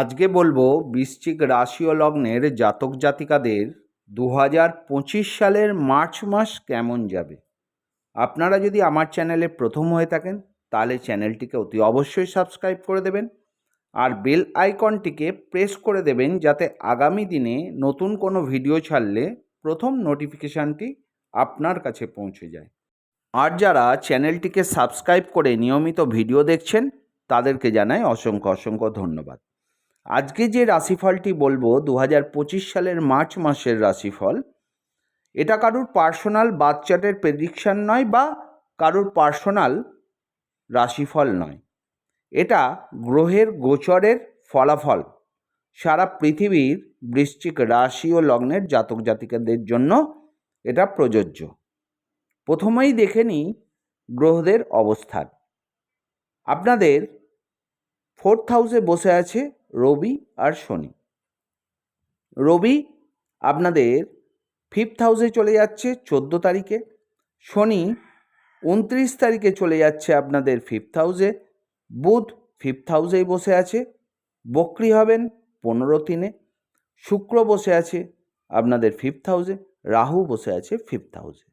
আজকে বলব বৃশ্চিক রাশি ও লগ্নের জাতক জাতিকাদের দু হাজার পঁচিশ সালের মার্চ মাস কেমন যাবে? আপনারা যদি আমার চ্যানেলে প্রথম হয়ে থাকেন, তাহলে চ্যানেলটিকে অতি অবশ্যই সাবস্ক্রাইব করে দেবেন আর বেল আইকনটিকে প্রেস করে দেবেন যাতে আগামী দিনে নতুন কোনো ভিডিও ছাড়লে প্রথম নোটিফিকেশানটি আপনার কাছে পৌঁছে যায়। আর যারা চ্যানেলটিকে সাবস্ক্রাইব করে নিয়মিত ভিডিও দেখছেন, তাদেরকে জানাই অসংখ্য অসংখ্য ধন্যবাদ। আজকে যে রাশিফলটি বলব দু হাজার পঁচিশ সালের মার্চ মাসের রাশিফল, এটা কারুর পার্সোনাল বাচ্চাটের প্রেডিকশান নয় বা কারুর পার্সোনাল রাশিফল নয়। এটা গ্রহের গোচরের ফলাফল। সারা পৃথিবীর বৃশ্চিক রাশি ও লগ্নের জাতক জাতিকাদের জন্য এটা প্রযোজ্য। প্রথমেই দেখে নিই গ্রহদের অবস্থান। আপনাদের ফোর্থ হাউসে বসে আছে রবি আর শনি। রবি আপনাদের ফিফথ হাউসে চলে যাচ্ছে চোদ্দ তারিখে, শনি উনত্রিশ তারিখে চলে যাচ্ছে আপনাদের ফিফথ হাউসে, বুধ ফিফথ হাউসেই বসে আছে, বক্রি হবেন পনেরো তিনে, শুক্র বসে আছে আপনাদের ফিফথ হাউসে, রাহু বসে আছে ফিফথ হাউসে।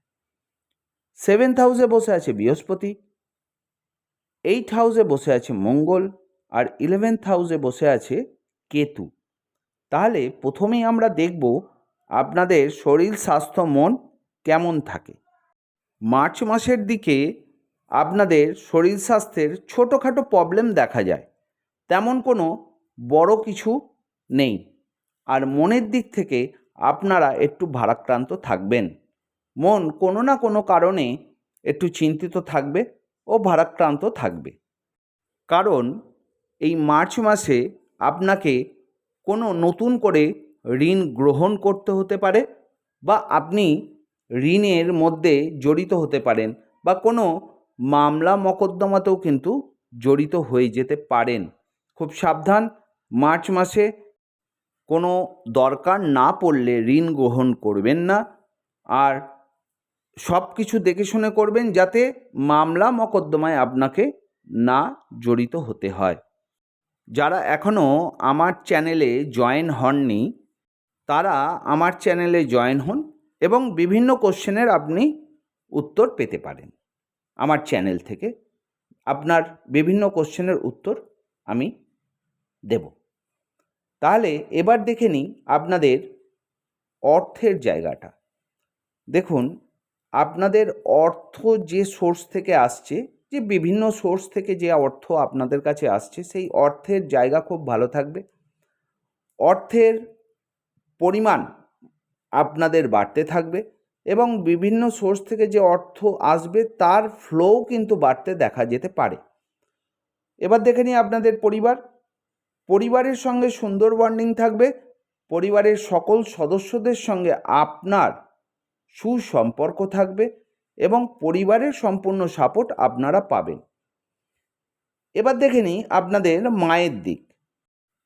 সেভেন্থ হাউসে বসে আছে বৃহস্পতি, এইট হাউসে বসে আছে মঙ্গল আর ইলেভেন্থ হাউসে বসে আছে কেতু। তাহলে প্রথমেই আমরা দেখব আপনাদের শরীর স্বাস্থ্য মন কেমন থাকে। মার্চ মাসের দিকে আপনাদের শরীর স্বাস্থ্যের ছোটোখাটো প্রবলেম দেখা যায়। তেমন কোনো বড় কিছু নেই। আর মনের দিক থেকে আপনারা একটু ভারাক্রান্ত থাকবেন। মন কোনো না কোনো কারণে একটু চিন্তিত থাকবে ও ভারাক্রান্ত থাকবে। কারণ এই মার্চ মাসে আপনাকে কোনো নতুন করে ঋণ গ্রহণ করতে হতে পারে বা আপনি ঋণের মধ্যে জড়িত হতে পারেন বা কোনো মামলা মকদ্দমাতেও কিন্তু জড়িত হয়ে যেতে পারেন। খুব সাবধান, মার্চ মাসে কোনো দরকার না পড়লে ঋণ গ্রহণ করবেন না। আর সব কিছু দেখে শুনে করবেন যাতে মামলা মকদ্দমায় আপনাকে না জড়িত হতে হয়। যারা এখনও আমার চ্যানেলে জয়েন হননি, তারা আমার চ্যানেলে জয়েন হন এবং বিভিন্ন কোশ্চেনের আপনি উত্তর পেতে পারেন। আমার চ্যানেল থেকে আপনার বিভিন্ন কোশ্চেনের উত্তর আমি দেব। তাহলে এবার দেখে নিই আপনাদের অর্থের জায়গাটা। দেখুন, আপনাদের অর্থ যে সোর্স থেকে আসছে যে বিভিন্ন সোর্স থেকে যে অর্থ আপনাদের কাছে আসছে, সেই অর্থের জায়গা খুব ভালো থাকবে। অর্থের পরিমাণ আপনাদের বাড়তে থাকবে এবং বিভিন্ন সোর্স থেকে যে অর্থ আসবে, তার ফ্লোও কিন্তু বাড়তে দেখা যেতে পারে। এবার দেখে নিই আপনাদের পরিবার। পরিবারের সঙ্গে সুন্দর বন্ডিং থাকবে। পরিবারের সকল সদস্যদের সঙ্গে আপনার সুসম্পর্ক থাকবে। এবং পরিবারের সম্পূর্ণ সাপোর্ট আপনারা পাবেন। এবার দেখে নিই আপনাদের মায়ের দিক।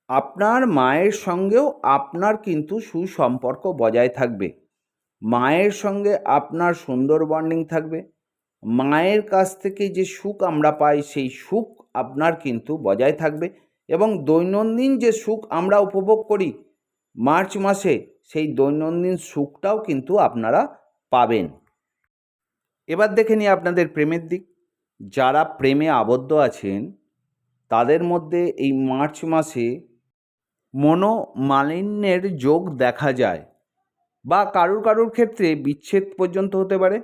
আপনার মায়ের সঙ্গেও আপনার কিন্তু সুসম্পর্ক বজায় থাকবে। মায়ের সঙ্গে আপনার সুন্দর বন্ডিং থাকবে। মায়ের কাছ থেকে যে সুখ আমরা পাই, সেই সুখ আপনার কিন্তু বজায় থাকবে এবং দৈনন্দিন যে সুখ আমরা উপভোগ করি মার্চ মাসে, সেই দৈনন্দিন সুখটাও কিন্তু আপনারা পাবেন। এবার দেখে নিই আপনাদের প্রেমের দিক। যারা প্রেমে আবদ্ধ আছেন, তাদের মধ্যে এই মার্চ মাসে মনোমালিন্যের যোগ দেখা যায় বা কারুর কারুর ক্ষেত্রে বিচ্ছেদ পর্যন্ত হতে পারে।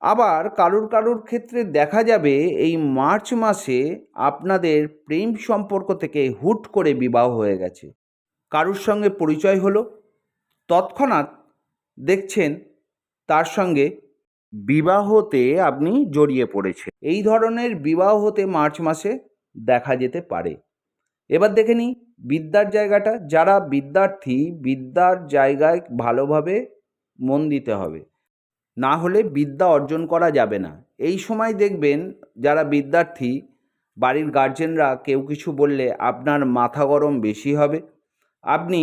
আবার কারুর কারুর ক্ষেত্রে দেখা যাবে এই মার্চ মাসে আপনাদের প্রেম সম্পর্ক থেকে হুট করে বিবাহ হয়ে গেছে। কারুর সঙ্গে পরিচয় হলো, তৎক্ষণাৎ দেখছেন তার সঙ্গে বিবাহতে আপনি জড়িয়ে পড়েছে এই ধরনের বিবাহ হতে মার্চ মাসে দেখা যেতে পারে। এবার দেখে নিই, বিদ্যার জায়গাটা, যারা বিদ্যার্থী, বিদ্যার জায়গায় ভালোভাবে মন দিতে হবে। না হলে বিদ্যা অর্জন করা যাবে না। এই সময় দেখবেন, যারা বিদ্যার্থী, বাড়ির গার্জেনরা কেউ কিছু বললে আপনার মাথা গরম বেশি হবে। আপনি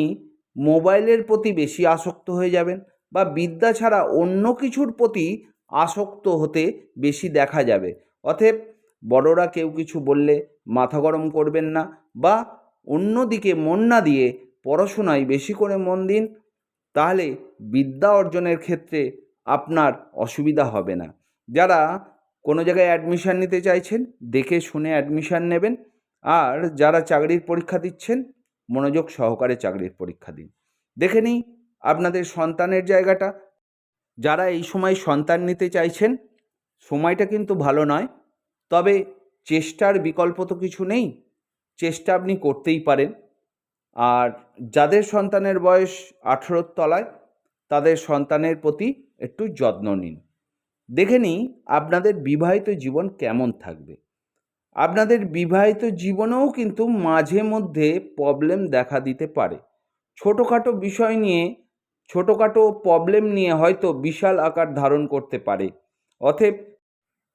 মোবাইলের প্রতি বেশি আসক্ত হয়ে যাবেন বা বিদ্যা ছাড়া অন্য কিছুর প্রতি আসক্ত হতে বেশি দেখা যাবে। অতএব বড়রা কেউ কিছু বললে মাথা গরম করবেন না বা অন্যদিকে মন না দিয়ে পড়াশোনায় বেশি করে মন দিন, তাহলে বিদ্যা অর্জনের ক্ষেত্রে আপনার অসুবিধা হবে না। যারা কোনো জায়গায় অ্যাডমিশান নিতে চাইছেন, দেখে শুনে অ্যাডমিশান নেবেন। আর যারা চাকরির পরীক্ষা দিচ্ছেন, মনোযোগ সহকারে চাকরির পরীক্ষা দিন। দেখে নিই আপনাদের সন্তানের জায়গাটা যারা এই সময় সন্তান নিতে চাইছেন, সময়টা কিন্তু ভালো নয়। তবে চেষ্টার বিকল্প তো কিছু নেই, চেষ্টা আপনি করতেই পারেন। আর যাদের সন্তানের বয়স আঠেরোর তলায়, তাদের সন্তানের প্রতি একটু যত্ন নিন। দেখে নিই আপনাদের বিবাহিত জীবন কেমন থাকবে। আপনাদের বিবাহিত জীবনেও কিন্তু মাঝে মধ্যে প্রবলেম দেখা দিতে পারে। ছোটোখাটো বিষয় নিয়ে ছোটোখাটো প্রবলেম নিয়ে হয়তো বিশাল আকার ধারণ করতে পারে। অতএব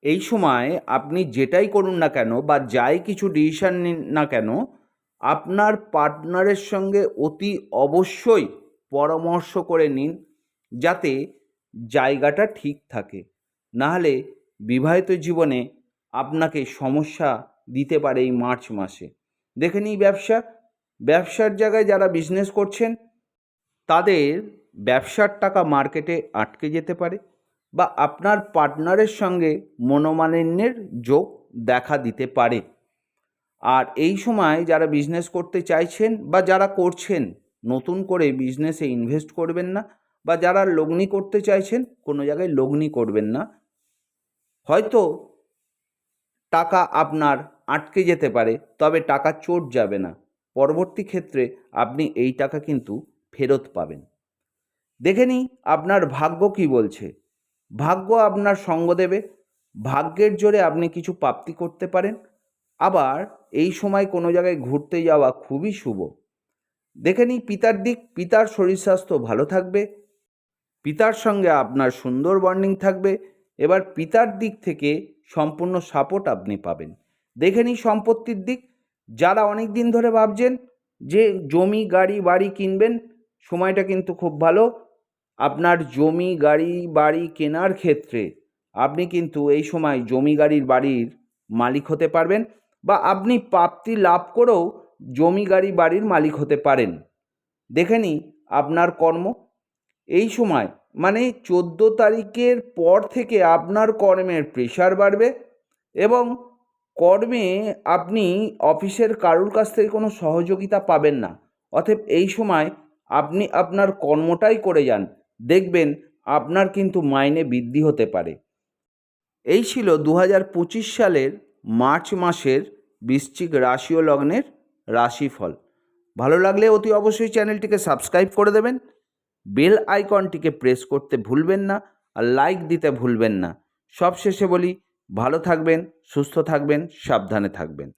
এই সময় আপনি যেটাই করুন না কেন বা যাই কিছু ডিসিশান নিন না কেন, আপনার পার্টনারের সঙ্গে অতি অবশ্যই পরামর্শ করে নিন যাতে জায়গাটা ঠিক থাকে। নাহলে বিবাহিত জীবনে আপনাকে সমস্যা দিতে পারে এই মার্চ মাসে। দেখে নিই ব্যবসা। ব্যবসার জায়গায় যারা বিজনেস করছেন, তাদের ব্যবসার টাকা মার্কেটে আটকে যেতে পারে বা আপনার পার্টনারের সঙ্গে মনোমালিন্যের যোগ দেখা দিতে পারে। আর এই সময় যারা বিজনেস করতে চাইছেন বা যারা করছেন, নতুন করে বিজনেসে ইনভেস্ট করবেন না বা যারা লগ্নি করতে চাইছেন, কোনো জায়গায় লগ্নি করবেন না। হয়তো টাকা আপনার আটকে যেতে পারে, তবে টাকা চোট যাবে না। পরবর্তী ক্ষেত্রে আপনি এই টাকা কিন্তু ফেরত পাবেন। দেখে নিই আপনার ভাগ্য কি বলছে। ভাগ্য আপনার সঙ্গ দেবে। ভাগ্যের জোরে আপনি কিছু প্রাপ্তি করতে পারেন। আবার এই সময় কোনো জায়গায় ঘুরতে যাওয়া খুবই শুভ। দেখে নিই পিতার দিক, পিতার শরীর স্বাস্থ্য ভালো থাকবে। পিতার সঙ্গে আপনার সুন্দর বন্ডিং থাকবে। এবার পিতার দিক থেকে সম্পূর্ণ সাপোর্ট আপনি পাবেন। দেখে নিই সম্পত্তির দিক। যারা অনেক দিন ধরে ভাবছেন যে জমি, গাড়ি, বাড়ি কিনবেন, সময়টা কিন্তু খুব ভালো। আপনার জমি, গাড়ি, বাড়ি কেনার ক্ষেত্রে আপনি কিন্তু এই সময় জমি, গাড়ির বাড়ির মালিক হতে পারবেন বা আপনি প্রাপ্তি লাভ করেও জমি, গাড়ি, বাড়ির মালিক হতে পারেন। দেখে নিই আপনার কর্ম। এই সময় মানে চোদ্দ তারিখের পর থেকে আপনার কর্মের প্রেশার বাড়বে এবং কর্মে আপনি অফিসের কারুর কাছ থেকে কোনো সহযোগিতা পাবেন না। অতএব এই সময় আপনি আপনার কর্মটাই করে যান। দেখবেন আপনার কিন্তু মাইনে বৃদ্ধি হতে পারে। এই ছিল দু হাজার পঁচিশ সালের মার্চ মাসের বৃশ্চিক রাশি ও লগ্নের রাশিফল। ভালো লাগলে অতি অবশ্যই চ্যানেলটিকে সাবস্ক্রাইব করে দেবেন। বেল আইকনটিকে প্রেস করতে ভুলবেন না আর লাইক দিতে ভুলবেন না। সবশেষে বলি, ভালো থাকবেন, সুস্থ থাকবেন, সাবধানে থাকবেন।